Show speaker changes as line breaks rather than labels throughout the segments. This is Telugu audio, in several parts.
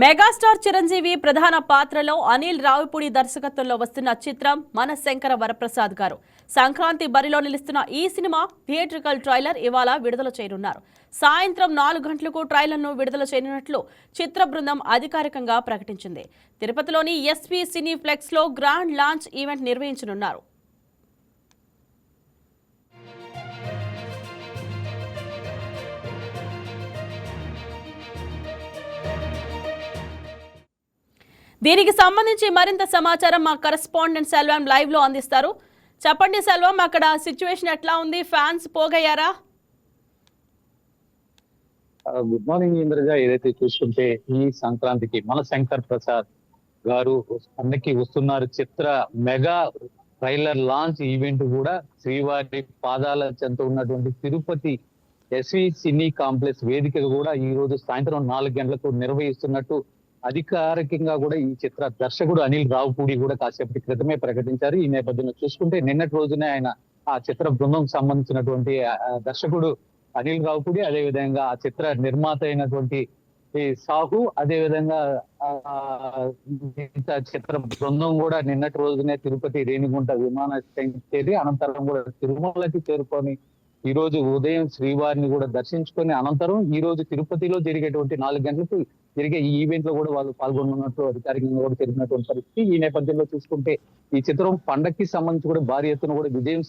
మెగాస్టార్ చిరంజీవి ప్రధాన పాత్రలో అనిల్ రావిపూడి దర్శకత్వంలో వస్తున్న చిత్రం మన శంకర వరప్రసాద్ గారు. సంక్రాంతి బరిలో నిలుస్తున్న ఈ సినిమా థియేట్రికల్ ట్రైలర్ ఇవాళ విడుదల చేయనున్నారు. సాయంత్రం నాలుగు గంటలకు ట్రైలర్ను విడుదల చేయనున్నట్లు చిత్ర బృందం అధికారికంగా ప్రకటించింది. తిరుపతిలోని ఎస్పీ సినీ ఫ్లెక్స్లో గ్రాండ్ లాంచ్ ఈవెంట్ నిర్వహించనున్నారు. దీనికి సంబంధించి మరింత సమాచారం మా కరెస్పాండెంట్ సెల్వం లైవ్లో అందిస్తారు. చెప్పండి సెల్వం అక్కడ సిచ్యువేషన్ ఎట్లా ఉంది? ఫ్యాన్స్ పోగయ్యారా?
Good morning Indraja. ఏదైతే చూసుకుంటే ఈ సంక్రాంతికి మన శంకర్ ప్రసాద్ గారు అన్నకి వస్తున్నారు చిత్ర మెగా ట్రైలర్ లాంచ్ ఈవెంట్ కూడా శ్రీవారి పాదాల చెంత ఉన్నటువంటి తిరుపతి ఎస్వి సినీ కాంప్లెక్స్ వేదిక కూడా ఈ రోజు సాయంత్రం నాలుగు గంటలకు నిర్వహిస్తున్నట్టు అధికారికంగా కూడా ఈ చిత్ర దర్శకుడు అనిల్ రావుపూడి కూడా కాసేపటి క్రితమే ప్రకటించారు. ఈ నేపథ్యంలో చూసుకుంటే నిన్నటి రోజునే ఆయన ఆ చిత్ర బృందం సంబంధించినటువంటి దర్శకుడు అనిల్ రావుపూడి అదే విధంగా ఆ చిత్ర నిర్మాత అయినటువంటి సాహు అదే విధంగా ఆ, చిత్ర బృందం కూడా నిన్నటి రోజునే తిరుపతి రేణిగుంట విమానాశ్రయం చేరి అనంతరం కూడా తిరుమలకి చేరుకొని ఈ రోజు ఉదయం శ్రీవారిని కూడా దర్శించుకొని అనంతరం ఈ రోజు తిరుపతిలో జరిగేటువంటి నాలుగు గంటలకు జరిగే ఈ ఈవెంట్లో కూడా వాళ్ళు పాల్గొన్నట్టు అధికారికంగా కూడా జరిగినటువంటి పరిస్థితి. ఈ నేపథ్యంలో చూసుకుంటే ఈ చిత్రం పండక్కి సంబంధించి కూడా భారీ ఎత్తున కూడా విజయం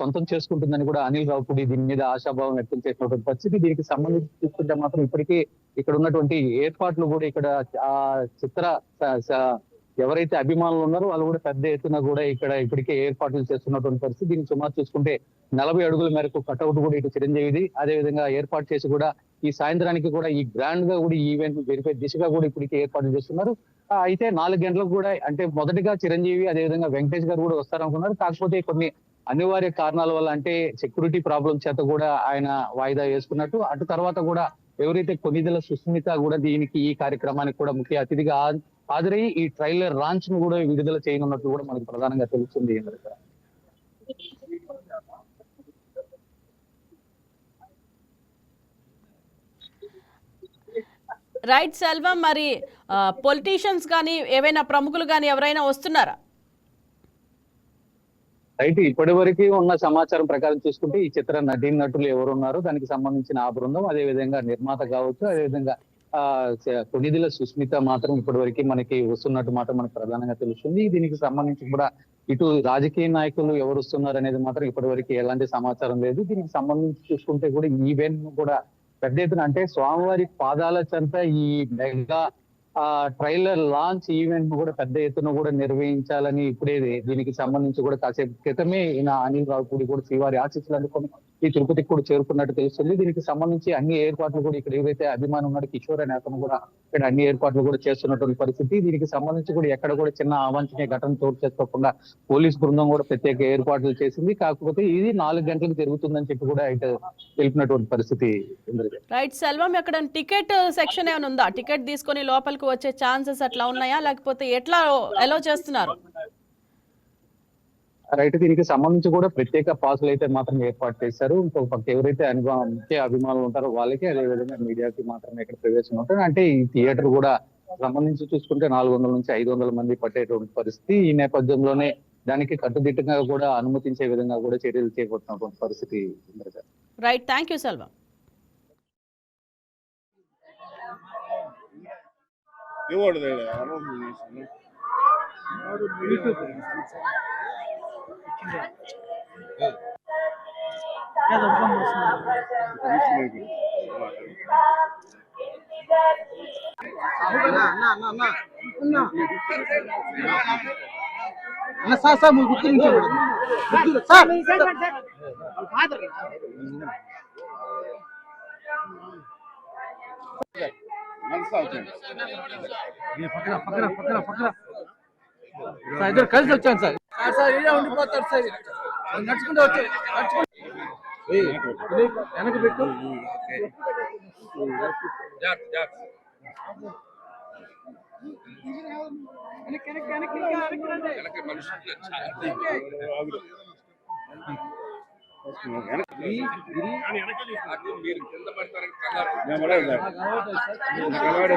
సొంతం చేసుకుంటుందని కూడా అనిల్ రావుపూడి దీని మీద ఆశాభావం వ్యక్తం చేసినటువంటి పరిస్థితి. దీనికి సంబంధించి చూసుకుంటే మాత్రం ఇప్పటికే ఇక్కడ ఉన్నటువంటి ఏర్పాట్లు కూడా ఇక్కడ ఆ చిత్ర ఎవరైతే అభిమానులు ఉన్నారో వాళ్ళు కూడా పెద్ద ఎత్తున కూడా ఇక్కడ ఇప్పటికే ఏర్పాట్లు చేస్తున్నటువంటి పరిస్థితి. దీన్ని సుమారు చూసుకుంటే నలభై అడుగుల మేరకు కటౌట్ కూడా ఇటు చిరంజీవిది. అదే విధంగా ఏర్పాటు చేసి కూడా ఈ సాయంత్రానికి కూడా ఈ గ్రాండ్గా కూడా ఈ ఈవెంట్ జరిపే దిశగా కూడా ఇప్పటికే ఏర్పాట్లు చేస్తున్నారు. అయితే నాలుగు గంటలకు కూడా అంటే మొదటిగా చిరంజీవి అదే విధంగా వెంకటేష్ గారు కూడా వస్తారనుకున్నారు. కాకపోతే కొన్ని అనివార్య కారణాల వల్ల అంటే సెక్యూరిటీ ప్రాబ్లం చేత కూడా ఆయన వాయిదా వేసుకున్నట్టు. అటు తర్వాత కూడా ఎవరైతే కొన్నిదల సుస్మిత కూడా దీనికి ఈ కార్యక్రమానికి కూడా ముఖ్య అతిథిగా హాజరై ఈ ట్రైలర్ లాంచ్ను కూడా విడుదల చేయనున్నట్లు కూడా మనకు ప్రధానంగా తెలుస్తుంది.
రైట్ సెల్వం మరి పొలిటీషియన్స్ కానీ ఏవైనా ప్రముఖులు కానీ ఎవరైనా వస్తున్నారా
అయితే ఇప్పటి వరకు ఉన్న సమాచారం ప్రకారం చూసుకుంటే ఈ చిత్ర నటీ నటులు ఎవరు ఉన్నారో దానికి సంబంధించిన ఆ బృందం అదే విధంగా నిర్మాత కావచ్చు అదే విధంగా కొనిదిల సుస్మిత మాత్రం ఇప్పటి వరకు మనకి వస్తున్నట్టు మాత్రం మనకు ప్రధానంగా తెలుస్తుంది. దీనికి సంబంధించి కూడా ఇటు రాజకీయ నాయకులు ఎవరు వస్తున్నారు అనేది మాత్రం ఇప్పటి వరకు ఎలాంటి సమాచారం లేదు. దీనికి సంబంధించి చూసుకుంటే కూడా ఈవెంట్ కూడా పెద్ద ఎత్తున అంటే స్వామివారి పాదాల చెంత ఈ మెగా ఆ ట్రైలర్ లాంచ్ ఈవెంట్ను కూడా పెద్ద ఎత్తున కూడా నిర్వహించాలని ఇప్పుడే దీనికి సంబంధించి కూడా కాసేపు క్రితమే ఈయన అనిల్ రావుపూడి కూడా శ్రీవారి ఆశీస్సులు అందుకొని ఈ తిరుపతికి కూడా చేరుకున్నట్టు తెలుస్తుంది. దీనికి సంబంధించి అన్ని ఏర్పాట్లు కూడా ఇక్కడ ఏవైతే అభిమానం ఉన్నాడు కిషోర్ అనే అతను కూడా ఇక్కడ అన్ని ఏర్పాట్లు కూడా చేస్తున్నటువంటి పరిస్థితి. దీనికి సంబంధించి కూడా ఎక్కడ కూడా చిన్న అవాంఛనీయ ఘటన చోటు చేసుకోకుండా పోలీస్ బృందం కూడా ప్రత్యేక ఏర్పాట్లు చేసింది. కాకపోతే ఇది నాలుగు గంటలకు జరుగుతుందని చెప్పి కూడా ఇటు తెలిపినటువంటి పరిస్థితి
రైట్ సెల్వం ఎక్కడ టికెట్ సెక్షన్ ఏమైనా ఉందా? టికెట్ తీసుకొని లోపలికి వచ్చే ఛాన్సెస్ అట్లా ఉన్నాయా? లేకపోతే ఎట్లా అలో చేస్తున్నారు?
రైట్ దీనికి సంబంధించి కూడా ప్రత్యేక పాసులు అయితే మాత్రం ఏర్పాటు చేశారు. ఇంకొక పక్క ఎవరైతే అనుభవ ముఖ్య అభిమానులు ఉంటారో వాళ్ళకి అదే విధంగా మీడియాకి మాత్రమే ఇక్కడ ప్రవేశం ఉంటుంది. అంటే ఈ థియేటర్ కూడా సంబంధించి చూసుకుంటే నాలుగు వందల నుంచి ఐదు వందల మంది పట్టేటువంటి పరిస్థితి. ఈ నేపథ్యంలోనే దానికి కట్టుదిట్టంగా కూడా అనుమతించే విధంగా కూడా చర్యలు చేపడుతున్నటువంటి పరిస్థితి.
రైట్. Thank you Selvam.
అన్న సార్ సార్ మీరు గుర్తు సార్ పక్కన పక్కన పక్కన పక్కన ఇద్దరు కలిసి వచ్చాను సార్ సార్ ఉండిపోతారు సార్ నడుచుకుంటూ వచ్చి ఇది వెనక్కి పెట్టు వెనక్కి రండి.
నేను పడేది సార్.
నాకు అలవాటు